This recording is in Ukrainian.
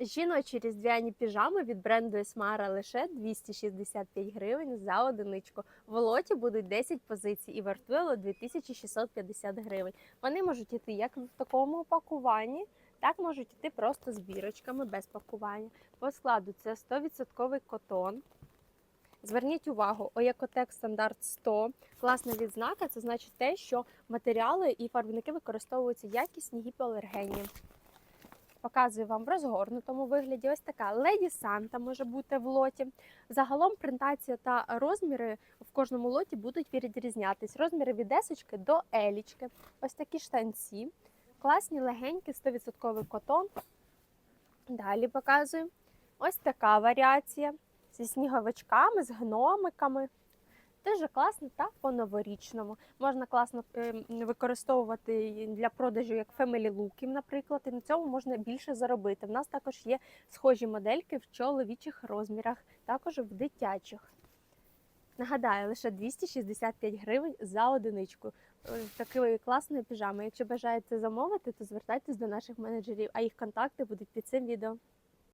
Жіночі різдвяні піжами від бренду Esmara лише 265 гривень за одиничку. В лоті будуть 10 позицій і вартує 2650 гривень. Вони можуть іти як в такому пакуванні, так можуть іти просто з бірочками без пакування. По складу це 100% котон. Зверніть увагу, Оякотек стандарт 100. Класна відзнака це значить те, що матеріали і фарбники використовуються якісні гіпоалергенні. Показую вам в розгорнутому вигляді. Ось така леді Санта може бути в лоті. Загалом принтація та розміри в кожному лоті будуть відрізнятись. Розміри від есочки до елічки. Ось такі штанці. Класні, легенькі, 100% котон. Далі показую. Ось така варіація зі сніговичками, з гномиками. Дуже класно та по-новорічному. Можна класно ем, використовувати для продажу як фемелі луків, наприклад, і на цьому можна більше заробити. В нас також є схожі модельки в чоловічих розмірах, також в дитячих. Нагадаю, лише 265 гривень за одиничку. Е, Такої класної піжами. Якщо бажаєте замовити, то звертайтесь до наших менеджерів, а їх контакти будуть під цим відео.